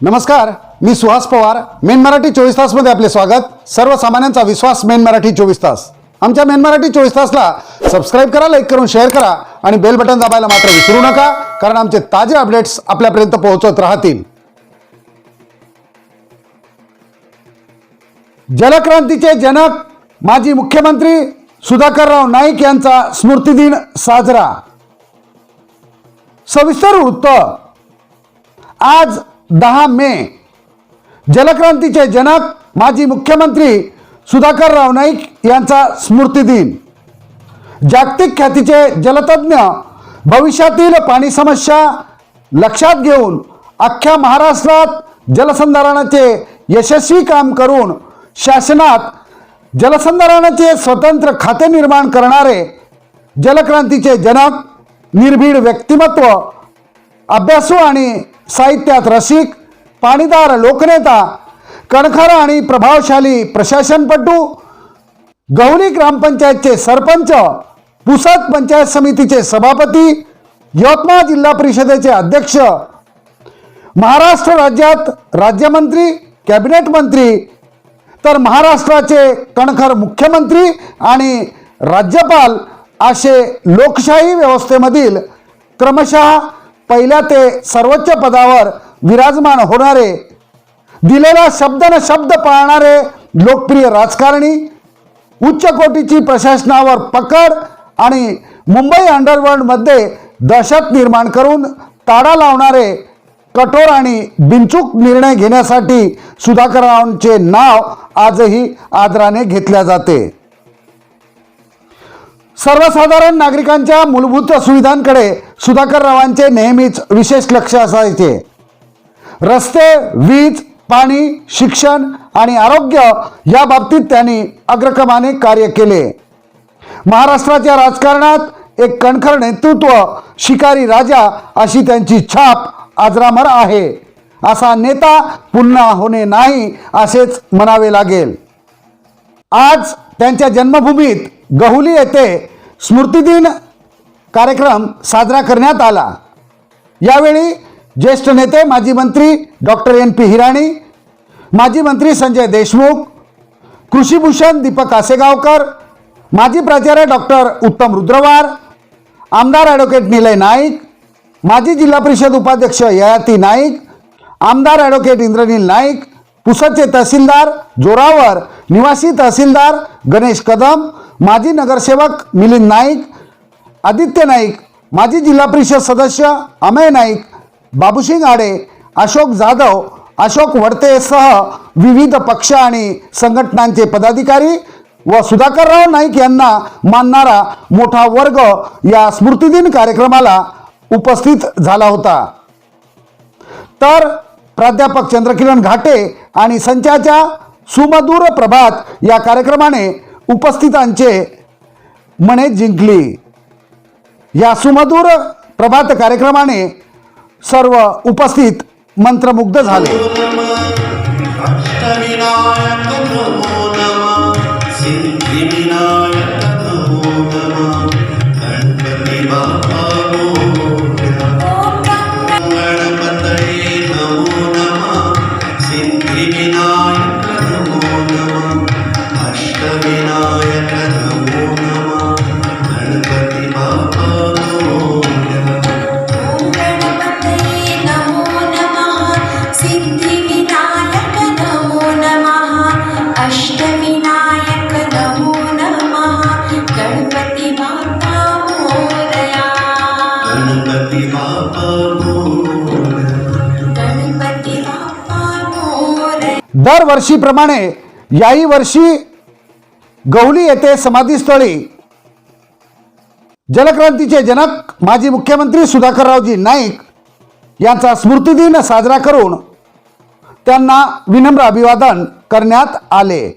नमस्कार मी सुहास पवार. मेन मराठी चोवीस तासमध्ये आपले स्वागत. सर्वसामान्यांचा विश्वास मेन मराठी चोवीस तास. आमच्या मेन मराठी चोवीस तासला सबस्क्राईब करा लाईक करून शेअर करा आणि बेल बटन दाबायला मात्र विसरू नका कारण आमचे ताजे अपडेट्स आपल्यापर्यंत पोहोचत राहतील. जलक्रांतीचे जनक माजी मुख्यमंत्री सुधाकरराव नाईक यांचा स्मृतिदिन साजरा. सविस्तर वृत्त आज दहा मे. जलक्रांतीचे जनक माजी मुख्यमंत्री सुधाकरराव नाईक यांचा स्मृतिदिन जागतिक ख्यातीचे जलतज्ञ भविष्यातील पाणी समस्या लक्षात घेऊन अख्ख्या महाराष्ट्रात जलसंधारणाचे यशस्वी काम करून शासनात जलसंधारणाचे स्वतंत्र खाते निर्माण करणारे जलक्रांतीचे जनक निर्भीड व्यक्तिमत्व अभ्यासू आणि साहित्यात रसिक पाणीदार लोकनेता कणखर आणि प्रभावशाली प्रशासनपटू गवली ग्रामपंचायतचे सरपंच पुसद पंचायत समितीचे सभापती यवतमाळ जिल्हा परिषदेचे अध्यक्ष महाराष्ट्र राज्यात राज्यमंत्री कॅबिनेट मंत्री तर महाराष्ट्राचे कणखर मुख्यमंत्री आणि राज्यपाल असे लोकशाही व्यवस्थेमधील क्रमशः पहिल्या ते सर्वोच्च पदावर विराजमान होणारे दिलेला शब्द न शब्द पाळणारे लोकप्रिय राजकारणी उच्च कोटीची प्रशासनावर पकड आणि मुंबई अंडरवर्ल्डमध्ये दहशत निर्माण करून ताडा लावणारे कठोर आणि बिनचूक निर्णय घेण्यासाठी सुधाकरांचे नाव आजही आदराने घेतल्या जाते. सर्वसाधारण नागरिकांच्या मूलभूत सुविधांकडे सुधाकररावांचे नेहमीच विशेष लक्ष असायचे. रस्ते वीज पाणी शिक्षण आणि आरोग्य या बाबतीत त्यांनी अग्रक्रमाने कार्य केले. महाराष्ट्राच्या राजकारणात एक कणखर नेतृत्व शिकारी राजा अशी त्यांची छाप आजरामर आहे. असा नेता पुन्हा होणे नाही असेच म्हणावे लागेल. आज त्यांच्या जन्मभूमीत गहुली येथे स्मृतिदिन कार्यक्रम साजरा करण्यात आला. यावेळी ज्येष्ठ नेते माजी मंत्री डॉक्टर एन पी हिराणी माजी मंत्री संजय देशमुख कृषीभूषण दीपक आसेगावकर माजी प्राचार्य डॉक्टर उत्तम रुद्रवार आमदार ॲडव्होकेट निलय नाईक माजी जिल्हा परिषद उपाध्यक्ष ययाती नाईक आमदार ॲडव्होकेट इंद्रनील नाईक पुसदचे तहसीलदार जोरावर निवासी तहसीलदार गणेश कदम माजी नगरसेवक मिलिंद नाईक आदित्य नाईक माजी जिल्हा परिषद सदस्य अमय नाईक बाबूसिंग आडे अशोक जाधव अशोक वडतेसह विविध पक्ष आणि संघटनांचे पदाधिकारी व सुधाकरराव नाईक यांना मानणारा मोठा वर्ग या स्मृतिदिन कार्यक्रमाला उपस्थित झाला होता. तर प्राध्यापक चंद्रकिरण घाटे आणि संचाच्या सुमधूर प्रभात या कार्यक्रमाने उपस्थितांचे मने जिंकली. या सुमधुर प्रभात कार्यक्रमाने सर्व उपस्थित मंत्रमुग्ध झाले. अष्टविनायक अष्टविनायक नमो नमः गणपतये नमो नमः सिद्धिविनायक नमो नमः अष्टविनायक नमो नमः गणपति गणपति दरवर्षीप्रमाणे याही वर्षी गवली येथे समाधीस्थळी. जलक्रांतीचे जनक माजी मुख्यमंत्री सुधाकररावजी नाईक यांचा स्मृतिदिन साजरा करून त्यांना विनम्र अभिवादन करण्यात आले.